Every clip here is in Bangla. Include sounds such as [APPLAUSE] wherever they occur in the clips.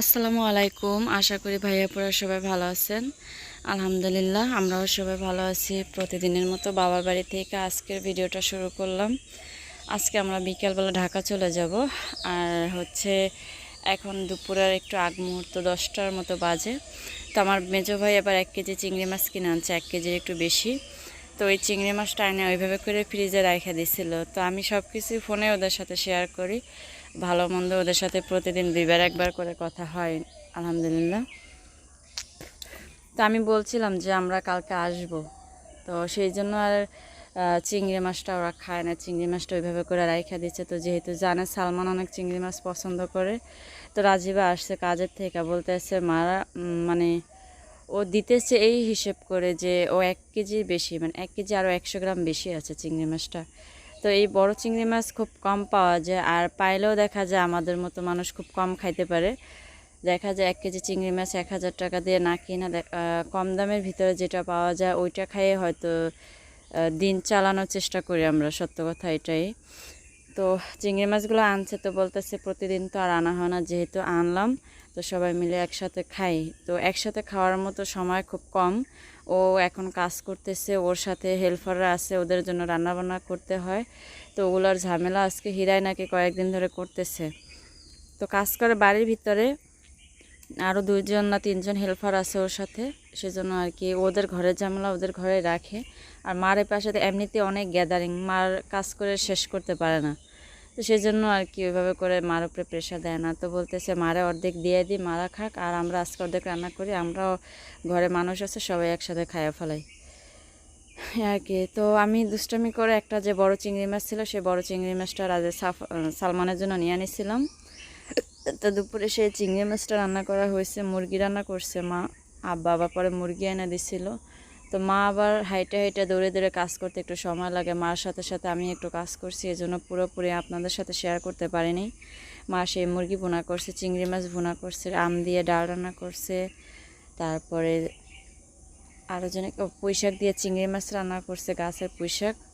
আসসালামু আলাইকুম। আশা করি ভাইয়া ভাইয়াপুরা সবাই ভালো আছেন। আলহামদুলিল্লাহ, আমরাও সবাই ভালো আছি। প্রতিদিনের মতো বাবার বাড়ি থেকে আজকের ভিডিওটা শুরু করলাম। আজকে আমরা বিকেলবেলা ঢাকা চলে যাব। আর হচ্ছে এখন দুপুরের একটু আগ মুহূর্ত দশটার মতো বাজে। তো আমার মেজো ভাই আবার এক কেজি চিংড়ি মাছ কিনে আনছে, এক কেজির একটু বেশি। তো ওই চিংড়ি মাছটা এনে ওইভাবে করে ফ্রিজে রাখা দিছিল। তো আমি সব কিছুই ফোনে ওদের সাথে শেয়ার করি। ভালো মন্দ ওদের সাথে প্রতিদিন দুইবার একবার করে কথা হয়, আলহামদুলিল্লাহ। তো আমি বলছিলাম যে আমরা কালকে আসব। তো সেই জন্য আর চিংড়ি মাছটা ওরা খায় না। চিংড়ি মাছটা ওইভাবে করে রাইখা দিচ্ছে তো যেহেতু জানে সালমান অনেক চিংড়ি মাছ পছন্দ করে, তো রাজীবা আসছে কাজের থেকে। বলতেছে, মারা মানে ও দিতেছে এই হিসেব করে যে ও এক কেজি বেশি মানে এক কেজি আরও একশো গ্রাম বেশি আছে চিংড়ি মাছটা। তো এই বড় চিংড়ি মাছ খুব কম পাওয়া যায়, আর পাইলেও দেখা যায় আমাদের মতো মানুষ খুব কম খাইতে পারে। দেখা যায় এক কেজি চিংড়ি মাছ এক হাজার টাকা দিয়ে না কিনা কম দামের ভিতরে যেটা পাওয়া যায় ওইটা খাইয়ে হয়তো দিন চালানোর চেষ্টা করি আমরা, সত্য কথা এটাই। তো চিংড়ি মাছগুলো আনছে তো বলতেছে প্রতিদিন তো আর আনা হয় না, যেহেতু আনলাম, তো সবাই মিলে একসাথে খাই। তো একসাথে খাওয়ার মতো সময় খুব কম। ও এখন কাজ করতেছে, ওর সাথে হেল্পাররা আছে, ওদের জন্য রান্নাবান্না করতে হয়। তো ওগুলোর ঝামেলা আজকে হিরাই নাকি কয়েকদিন ধরে করতেছে। তো কাজ করে বাড়ির ভিতরে আরও দুইজন না তিনজন হেল্পার আছে ওর সাথে, সেজন্য আর কি ওদের ঘরের ঝামেলা ওদের ঘরে রাখে। আর মার পাশে এমনিতে অনেক গ্যাদারিং মার কাজ করে শেষ করতে পারে না। তো সেই জন্য আর কি ওইভাবে করে মার উপরে প্রেশার দেয় না। তো বলতেছে, মারে অর্ধেক দিয়ে দিই মারা খাক, আর আমরা আজকে অর্ধেক রান্না করি, আমরাও ঘরে মানুষ আছে, সবাই একসাথে খাইয়া ফেলাই। আর কি। তো আমি দুষ্টামি করে একটা যে বড় চিংড়ি মাছ ছিল সেই বড় চিংড়ি মাছটা রাজে সালমানের জন্য নিয়ে নিয়েছিলাম তো দুপুরে সেই চিংড়ি মাছটা রান্না করা হয়েছে মুরগি রান্না করছে মা। আব্বা আবার পরে মুরগি এনে দিছিল। তো মা আবার হাইটে হাইটে দৌড়ে দৌড়ে কাজ করতে একটু সময় লাগে। মার সাথে সাথে আমি একটু কাজ করছি এই জন্য পুরোপুরি আপনাদের সাথে শেয়ার করতে পারিনি। মা সেই মুরগি ভুনা করছে চিংড়ি মাছ ভুনা করছে আম দিয়ে ডাল রান্না করছে। তারপরে আরও জনে পুঁইশাক দিয়ে চিংড়ি মাছ রান্না করছে গাছের পুঁই শাক এই আর কি,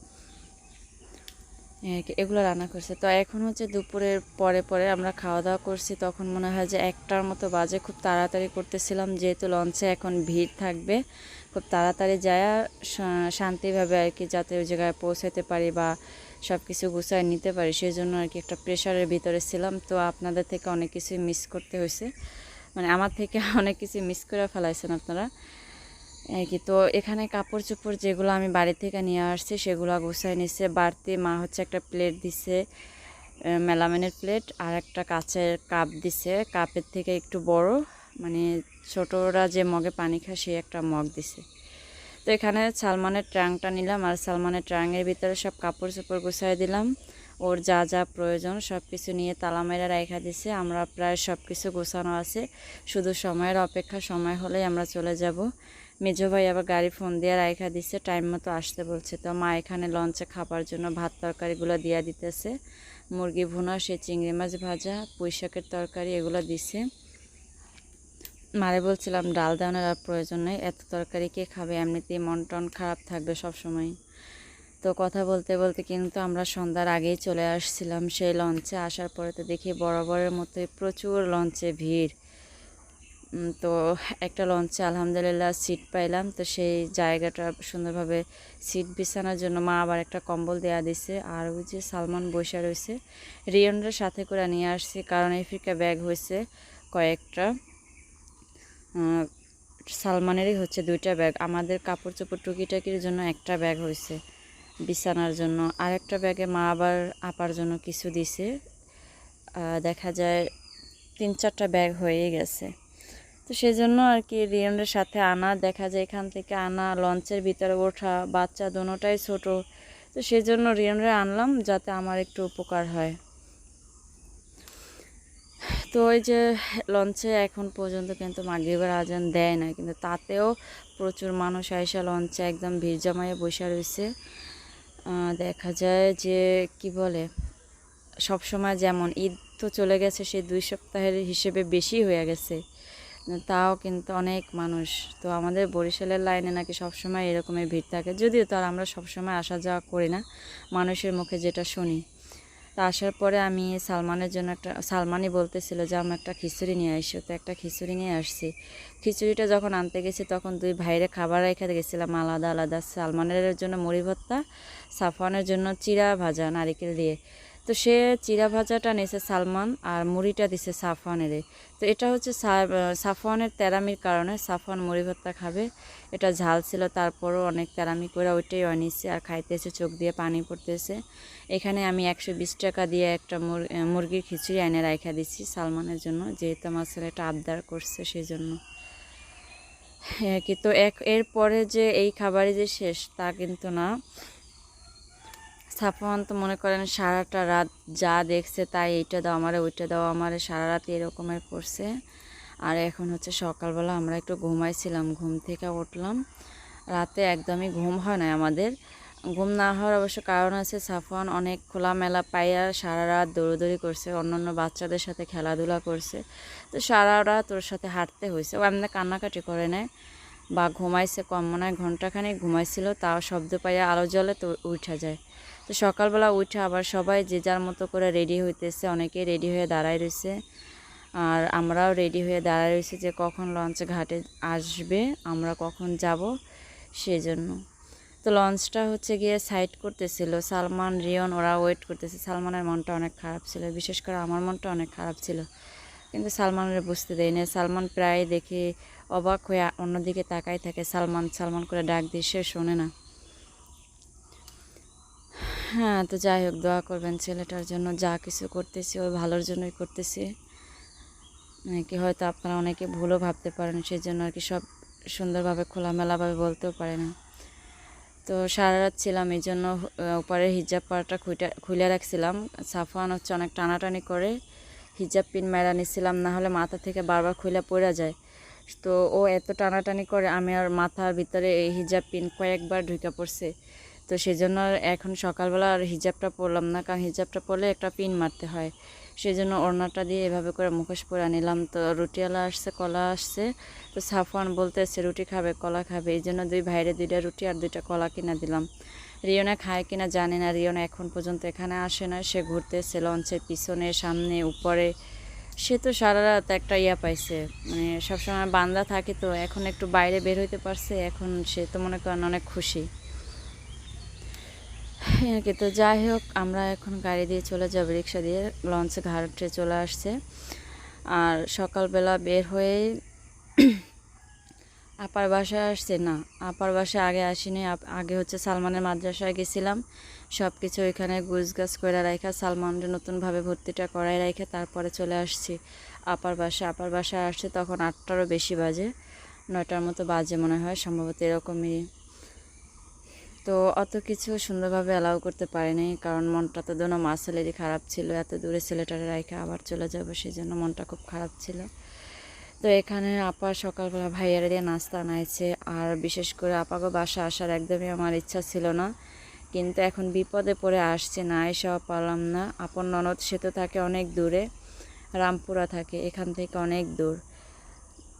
এগুলো রান্না করছে। তো এখন হচ্ছে দুপুরের পরে পরে আমরা খাওয়া দাওয়া করছি। তখন মনে হয় যে একটার মতো বাজে। খুব তাড়াতাড়ি করতেছিলাম, যেহেতু লঞ্চে এখন ভিড় থাকবে। খুব তাড়াতাড়ি যায় শান্তিভাবে আর কি যাতে ওই জায়গায় পৌঁছাতে পারি বা সব কিছু গুছায় নিতে পারি। সেই জন্য আর কি একটা প্রেশারের ভিতরে ছিলাম। তো আপনাদের থেকে অনেক কিছুই মিস করতে হয়েছে। মানে আমার থেকে [LAUGHS] অনেক কিছু মিস করে ফেলাইছেন আপনারা। এই কি, তো এখানে কাপড় চোপড় যেগুলো আমি বাড়ি থেকে নিয়ে আসছি, সেগুলো গুছাই নিচ্ছে বাড়তি মা হচ্ছে একটা প্লেট দিছে মেলামেনের প্লেট আর একটা কাচের কাপ দিছে। কাপের থেকে একটু বড় মানে ছোটরা যে মগে পানি খায় সেই একটা মগ দিছে। তো এখানে সালমানের ট্রাংটা নিলাম আর সালমানের ট্রাঙের ভিতরে সব কাপড় চোপড় গুছাই দিলাম। ওর যা যা প্রয়োজন সব কিছু নিয়ে তালা মেরে রাখা দিছে। আমরা প্রায় সব কিছু গোছানো আছে। শুধু সময়ের অপেক্ষা, সময় হলেই আমরা চলে যাব। মেজো ভাই আবার গাড়ি ফোন দিয়ে রাখা দিচ্ছে টাইম মতো আসতে বলছে। তো মা এখানে লঞ্চে খাবার জন্য ভাত তরকারিগুলো দিয়ে দিতেছে। মুরগি ভুনা, সে চিংড়ি মাছ ভাজা, পুঁই শাকের তরকারি এগুলো দিছে। মারে বলছিলাম, ডাল দেওয়ানোর আর প্রয়োজন নেই, এত তরকারি কে খাবে? এমনিতেই মন টন খারাপ থাকবে সব সময় তো কথা বলতে বলতে কিন্তু আমরা সন্ধ্যার আগেই চলে আসছিলাম সেই লঞ্চে আসার পরে তো দেখি বরাবরের মতোই প্রচুর লঞ্চে ভিড়। তো একটা লঞ্চে আলহামদুলিল্লাহ সিট পাইলাম। তো সেই জায়গাটা সুন্দরভাবে সিট বিছানোর জন্য মা আবার একটা কম্বল দেয়া দিছে। আর ওই যে সালমান বসে রয়েছে। রিয়নরা সাথে করে নিয়ে আসছি, কারণ আফ্রিকা ব্যাগ হয়েছে কয়েকটা। সালমানেরই হচ্ছে দুইটা ব্যাগ। আমাদের কাপড় চোপড় টুকিটাকির জন্য একটা ব্যাগ হয়েছে বিছানার জন্য। আর একটা ব্যাগে মা আবার আপার জন্য কিছু দিছে। দেখা যায় তিন চারটা ব্যাগ হয়ে গেছে। তো সেই জন্য আর কি রিয়নের সাথে আনা, দেখা যায় এখান থেকে আনা লঞ্চের ভিতরে ওঠা, বাচ্চা দোনোটাই ছোট। তো সেই জন্য রিয়নরে আনলাম যাতে আমার একটু উপকার হয়। তো ওই যে লঞ্চে এখন পর্যন্ত কিন্তু মাগরিবের আজান দেয় না, কিন্তু তাতেও প্রচুর মানুষ আইসা লঞ্চে একদম ভিড় জমায়ে বসে রয়েছে দেখা যায় যে কি বলে সব সময় যেমন ঈদ তো চলে গেছে, সেই দুই সপ্তাহের হিসেবে বেশি হয়ে গেছে। তাও কিন্তু অনেক মানুষ। তো আমাদের বরিশালের লাইনে নাকি সবসময় এরকমের ভিড় থাকে। যদিও তার আমরা সবসময় আসা যাওয়া করি না, মানুষের মুখে যেটা শুনি। তা আসার পরে আমি সালমানের জন্য একটা, সালমানই বলতেছিল যে আমি একটা খিচুড়ি নিয়ে আসো তো একটা খিচুড়ি নিয়ে আসছি। খিচুড়িটা যখন আনতে গেছি, তখন দুই ভাইরে খাবার রেখে গেছিলাম আলাদা আলাদা। সালমানের জন্য মুড়ি ভর্তা, সাফওয়ানের জন্য চিরা ভাজা, নারিকেল দিয়ে। তো সে চিরা ভাজাটা নিয়েছে সালমান আর মুড়িটা দিছে সাফওয়ানের তো এটা হচ্ছে সাফওয়ানের তেরামির কারণে সাফওয়ান মুড়ি ভর্তা খাবে। এটা ঝাল ছিল, তারপরও অনেক তেরামি করে ওইটাই অনিচ্ছে আর খাইতেছে, চোখ দিয়ে পানি পড়তেছে। এখানে আমি একশো বিশ টাকা দিয়ে একটা মুর- মুরগির খিচুড়ি এনে রাখা দিচ্ছি সালমানের জন্য, যেহেতু আমার ছেলেটা আবদার করছে সেই জন্য হ্যাঁ কিন্তু এক, এরপরে যে এই খাবারই যে শেষ তা কিন্তু না। সাফওয়ান তো মনে করেন সারাটা রাত যা দেখছে তাই এইটা দাও, আমারে ওইটা দাও, আমারে সারা রাত এরকমের করছে। আর এখন হচ্ছে সকালবেলা আমরা একটু ঘুমাইছিলাম, ঘুম থেকে উঠলাম। রাতে একদমই ঘুম হয় না আমাদের। ঘুম না হওয়ার অবশ্য কারণ আছে সাফওয়ান অনেক খোলামেলা পাইয়া সারা রাত দৌড়দৌড়ি করছে, অন্যান্য বাচ্চাদের সাথে খেলাধুলা করছে। তো সারা রাত ওর সাথে হাঁটতে হয়েছে ও এমনি কান্নাকাটি করে নেয় বা ঘুমাইছে কম, মনে হয় ঘন্টাখানেক ঘুমাইছিল, তাও শব্দ পাইয়া আলো জ্বলে তো উঠা যায়। তো সকালবেলা উঠে আবার সবাই যে যার মতো করে রেডি হইতেছে, অনেকেই রেডি হয়ে দাঁড়ায় রয়েছে আর আমরাও রেডি হয়ে দাঁড়ায় রয়েছি যে কখন লঞ্চ ঘাটে আসবে, আমরা কখন যাব সেজন্য। তো লঞ্চটা হচ্ছে গিয়ে সাইড করতেছিল, সালমান, রিয়ন, ওরা ওয়েট করতেছে। সালমানের মনটা অনেক খারাপ ছিল, বিশেষ করে আমার মনটা অনেক খারাপ ছিল। কিন্তু সালমানের বুঝতে দেয় না সালমান প্রায় দেখে অবাক হয়ে অন্যদিকে তাকাই থাকে। সালমান সালমান করে ডাক দিয়ে সে শোনে না। হ্যাঁ তো যাই হোক, দোয়া করবেন ছেলেটার জন্য, যা কিছু করতেছি, ওর ভালোর জন্যই করতেছি। নাকি হয়তো আপনারা অনেকে ভুলও ভাবতে পারেন সেই জন্য আর কি সব সুন্দরভাবে, খোলামেলাভাবে বলতেও পারে না তো সারা রাত ছিলাম, এই জন্য উপরের হিজাব পাড়টা খুইটা খুলে রাখছিলাম। সাফওয়ান হচ্ছে অনেক টানাটানি করে, হিজাব পিন মেরা নিছিলাম, না হলে মাথা থেকে বারবার খুলে পড়ে যায়। তো ও এত টানাটানি করে, আমি আর মাথার ভিতরে এই হিজাব পিন কয়েকবার ঢুকে পড়ছে। তো সেই জন্য এখন সকালবেলা আর হিজাবটা পরলাম না, কারণ হিজাবটা পরলে একটা পিন মারতে হয়। সেই জন্য ওড়নাটা দিয়ে এভাবে করে মুখোশ পরে নিলাম। তো রুটিওয়ালা আসছে, কলা আসছে। তো সাফওয়ান বলতেছে, রুটি খাবে, কলা খাবে। এই জন্য দুই ভাইরে দুইটা রুটি আর দুইটা কলা কিনা দিলাম। রিওনা খায় কিনা জানে না, রিওনা এখন পর্যন্ত এখানে আসে না। সে ঘুরতেছে লঞ্চের পিছনে, সামনে, উপরে। সে তো সারা রাত একটা ইয়া পাইছে। মানে সবসময় বান্দা থাকে তো, এখন একটু বাইরে বের হইতে পারছে, এখন সে তো মনে করেন অনেক খুশি। হ্যাঁ তো যাই হোক, আমরা এখন গাড়ি দিয়ে চলে যাব, রিক্সা দিয়ে লঞ্চ, ঘাটে চলে আসছে। আর সকালবেলা বের হয়ে [CLEARS THROAT] আপার বাসায় আসছে, না, আপার বাসায় আগে আসিনি আগে হচ্ছে সালমানের মাদ্রাসায় গেছিলাম। সব কিছু ওইখানে গুছ গাছ করে রাখা সালমানের নতুনভাবে ভর্তিটা করাই রাখে তারপরে চলে আসছি আপার বাসায়। আপার বাসায় আসছে তখন আটটারও বেশি বাজে, নয়টার মতো বাজে মনে হয়, সম্ভবত এরকমই তো অত কিছু সুন্দরভাবে অ্যালাউ করতে পারিনি, কারণ মনটা তো দোনো মাসেলেরই খারাপ ছিল। এত দূরে ছেলেটারে রাইখে আবার চলে যাব সেই জন্য মনটা খুব খারাপ ছিল। তো এখানে আপা সকালবেলা ভাইয়ারা দিয়ে নাস্তা আনাইছে আর বিশেষ করে আপাকে বাসা আসার একদমই আমার ইচ্ছা ছিল না। কিন্তু এখন বিপদে পড়ে আসছে, না এসব পারলাম না। আপন ননদ, সে তো থাকে অনেক দূরে, রামপুরা থাকে, এখান থেকে অনেক দূর।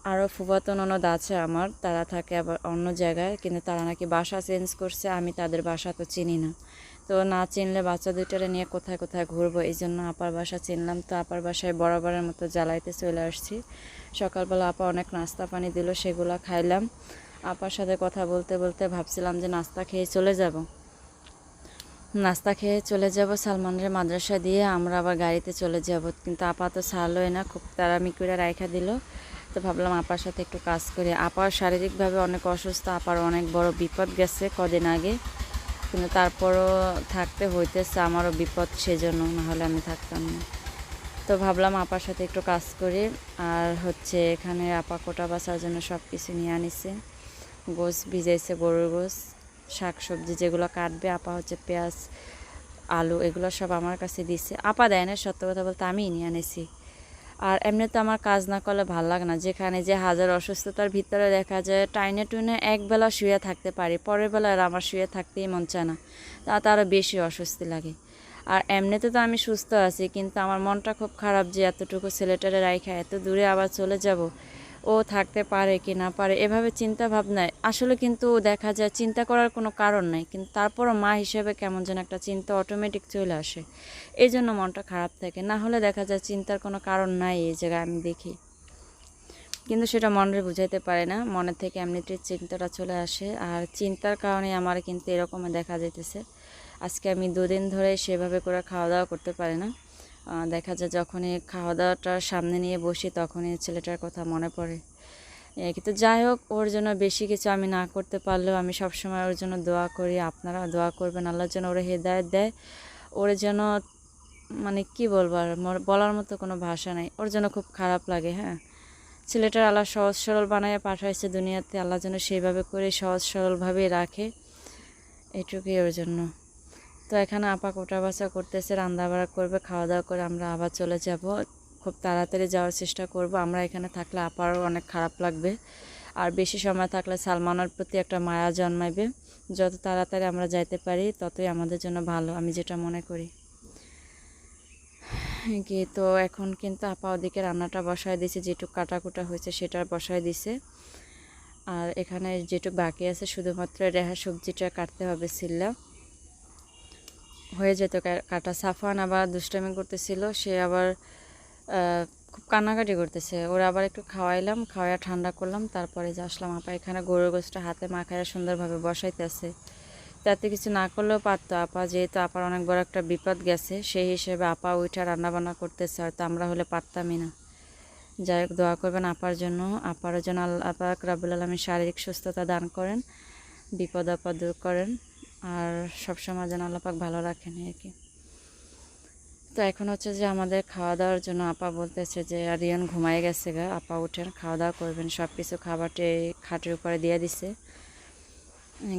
আরও ফুফাতো ননদ আছে আমার, তারা থাকে আবার অন্য জায়গায়, কিন্তু তারা নাকি বাসা চেঞ্জ করছে, আমি তাদের বাসা তো চিনি না। তো না চিনলে বাচ্চা দুইটারে নিয়ে কোথায় কোথায় ঘুরবো এই জন্য আপার বাসা চিনলাম, তো আপার বাসায় বরাবরের মতো জ্বালাইতে চলে আসছি। সকালবেলা আপা অনেক নাস্তা পানি দিল, সেগুলো খাইলাম। আপার সাথে কথা বলতে বলতে ভাবছিলাম যে নাস্তা খেয়ে চলে যাব। নাস্তা খেয়ে চলে যাব সালমানের মাদ্রাসা দিয়ে, আমরা আবার গাড়িতে চলে যাব, কিন্তু আপা তো ছাড়লোই না, খুব তাড়ামি করে রাইখা দিল। তো ভাবলাম আপার সাথে একটু কাজ করি। আপার শারীরিকভাবে অনেক অসুস্থ, আপার অনেক বড় বিপদ গেছে কদিন আগে। কিন্তু তারপরও থাকতে হইতেছে, আমারও বিপদ সেজন্য, নাহলে আমি থাকতাম না। তো ভাবলাম আপার সাথে একটু কাজ করি। আর হচ্ছে এখানে আপা কোটা বাসার জন্য সব কিছু নিয়ে আনিছে। গোস ভিজাইছে, গরুর গোস শাক সবজি যেগুলো কাটবে, আপা হচ্ছে পেঁয়াজ, আলু, এগুলো সব আমার কাছে দিছে। আপা দেয় না সত্য কথা বলতে আমিই নিয়ে আনেছি। আর এমনি তো আমার কাজ না করলে ভালো লাগে না। যেখানে যে হাজার অসুস্থতার ভিতরে দেখা যায় টাইনে টুনে একবেলা শুয়ে থাকতে পারি, পরের বেলা আর আমার শুয়ে থাকতেই মন চায় না। তা আরও বেশি অস্বস্তি লাগে। আর এমনিতে তো আমি সুস্থ আছি, কিন্তু আমার মনটা খুব খারাপ যে এতটুকু ছেলেটারে রাইখা এত দূরে আবার চলে যাব। ও থাকতে পারে কি না পারে, এভাবে চিন্তা ভাবনায়। আসলে কিন্তু দেখা যায় চিন্তা করার কোনো কারণ নাই, কিন্তু তারপরও মা হিসেবে কেমন যেন একটা চিন্তা অটোমেটিক চলে আসে। এই জন্য মনটা খারাপ থাকে। না হলে দেখা যায় চিন্তার কোনো কারণ নাই এই জায়গায় আমি দেখি। কিন্তু সেটা মনের বুঝাইতে পারে না, মনের থেকে এমনিতে চিন্তাটা চলে আসে। আর চিন্তার কারণে আমার কিন্তু এরকম দেখা যাইতেছে। আজকে আমি দুদিন ধরে সেভাবে করে খাওয়া দাওয়া করতে পারি না। দেখা যায় যখনই খাওয়া দাওয়াটা সামনে নিয়ে বসি তখনই ছেলেটার কথা মনে পড়ে। কিন্তু যাই হোক, ওর জন্য বেশি কিছু আমি না করতে পারলেও আমি সবসময় ওর জন্য দোয়া করি আপনারা দোয়া করবেন আল্লাহর জন্য ওরা হেদায়ত দেয়। ওর যেন মানে কি বলব আর বলার মতো কোনো ভাষা নাই, ওর জন্য খুব খারাপ লাগে হ্যাঁ। ছেলেটার আল্লাহ সহজ সরল বানায় পাঠাইছে দুনিয়াতে, আল্লাহ যেন সেইভাবে করে সহজ সরলভাবেই রাখে, এটুকুই ওর জন্য। তো এখানে আপা কোটা বাছা করতেছে রান্না বাড়া করবে খাওয়া দাওয়া করে আমরা আবার চলে যাব। খুব তাড়াতাড়ি যাওয়ার চেষ্টা করব। আমরা এখানে থাকলে আপারও অনেক খারাপ লাগবে। আর বেশি সময় থাকলে সালমানের প্রতি একটা মায়া জন্মাবে যত তাড়াতাড়ি আমরা যাইতে পারি, ততই আমাদের জন্য ভালো, আমি যেটা মনে করি। কি তো এখন কিন্তু আপা ওদিকে রান্নাটা বসায় দিছে, যেটুক কাটাকুটা হয়েছে সেটা বসায় দিছে। আর এখানে যেটুক বাকি আছে, শুধুমাত্র রেহা সবজিটা কাটতে হবে, সিল্লা। হয়ে যেত কাটা। সাফান আবার দুষ্টামি করতেছিল, সে আবার খুব কান্নাকাটি করতেছে। ওরা আবার একটু খাওয়াইলাম, খাওয়াইয়া ঠান্ডা করলাম, তারপরে যে আসলাম, আপা এখানে গরুর গোষ্ঠটা হাতে মাখাইয়া সুন্দরভাবে বসাইতেছে। তাতে কিছু না করলেও পারতো আপা, যেহেতু আপার অনেক বড় একটা বিপদ গেছে, সেই হিসেবে আপা ওইটা রান্নাবান্না করতেছে, হয়তো আমরা হলে পারতামই না। যাই হোক, দোয়া করবেন আপার জন্য। আপার জন্য আল্লাহ আপাক রাবুল আলমী শারীরিক সুস্থতা দান করেন, বিপদ আপদ দূর করেন। আর সবসময় যেন আল্লাপাক ভালো রাখেন আর কি। তো এখন হচ্ছে যে আমাদের খাওয়া দাওয়ার জন্য আপা বলতেছে যে আরিয়ান ঘুমায় গেছে গা, আপা উঠেন খাওয়া দাওয়া করবেন সব কিছু খাবারটি খাটের উপরে দিয়ে দিছে।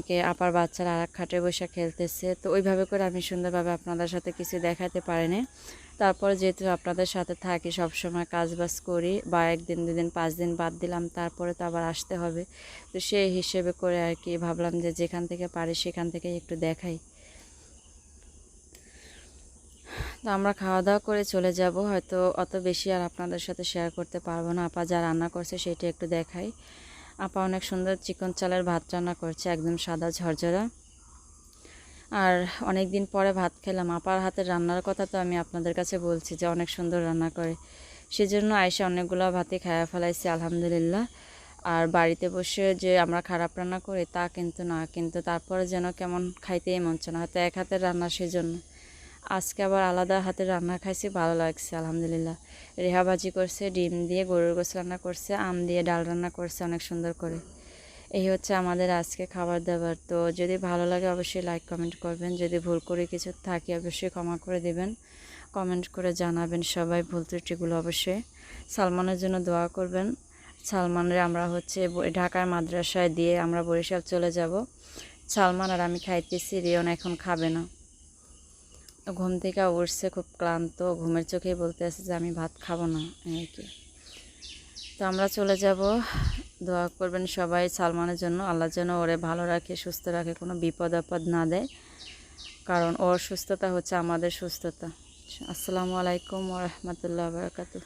কে আপার বাচ্চারা আর খাটে বসে খেলতেছে। তো ওইভাবে করে আমি সুন্দরভাবে আপনাদের সাথে কিছু দেখাতে পারিনি। তারপর যেহেতু আপনাদের সাথে থাকি সব সময় কাজ বাজ করি, বা একদিন, দুদিন, পাঁচ দিন বাদ দিলাম, তারপরে তো আবার আসতে হবে। তো সেই হিসেবে করে আর কি ভাবলাম যে যেখান থেকে পারি সেখান থেকে একটু দেখাই। তো আমরা খাওয়া দাওয়া করে চলে যাব, হয়তো অত বেশি আর আপনাদের সাথে শেয়ার করতে পারব না। আপা যা রান্না করছে সেটা একটু দেখাই। আপা অনেক সুন্দর চিকন চালের ভাত রান্না করছে, একদম সাদা ঝরঝরা। আর অনেক দিন পরে ভাত খেলাম। আপার হাতের রান্নার কথা তো আমি আপনাদের কাছে বলছি যে অনেক সুন্দর রান্না করে। সেজন্য আয়সা অনেকগুলো ভাতই খায়া ফেলাইছি, আলহামদুলিল্লাহ। আর বাড়িতে বসে যে আমরা খারাপ রান্না করি তা কিন্তু না, কিন্তু তারপরে যেন কেমন খাইতেই মন চায় না, হয়তো এক হাতের রান্না সেজন্য। আজকে আবার আলাদা হাতের রান্না খাইছি, ভালো লাগছে, আলহামদুলিল্লাহ। রেহা ভাজি করছে, ডিম দিয়ে গরুর গোস রান্না করছে, আম দিয়ে ডাল রান্না করছে, অনেক সুন্দর করে। এই হচ্ছে আমাদের আজকে খাবার দাবার। তো যদি ভালো লাগে অবশ্যই লাইক কমেন্ট করবেন। যদি ভুল করে কিছু থাকে অবশ্যই ক্ষমা করে দেবেন। কমেন্ট করে জানাবেন সবাই ভুল ত্রুটিগুলো অবশ্যই। সালমানের জন্য দোয়া করবেন। সালমানের আমরা হচ্ছে ঢাকার মাদ্রাসায় দিয়ে আমরা বরিশাল চলে যাব। সালমান আর আমি খাইতেছি, রিয়ন এখন খাবে না। ঘুম থেকে উঠছে খুব ক্লান্ত, ঘুমের চোখেই বলতে আছে যে আমি ভাত খাব না। আর কি। তো আমরা চলে যাব দোয়া করবেন সবাই সালমানের জন্য। আল্লাহ যেন ওরে ভালো রাখে, সুস্থ রাখে, কোনো বিপদ আপদ না দেয়। কারণ ওর সুস্থতা হচ্ছে আমাদের সুস্থতা। আসসালামু আলাইকুম ওরহমতুল্লাহ বারকাতু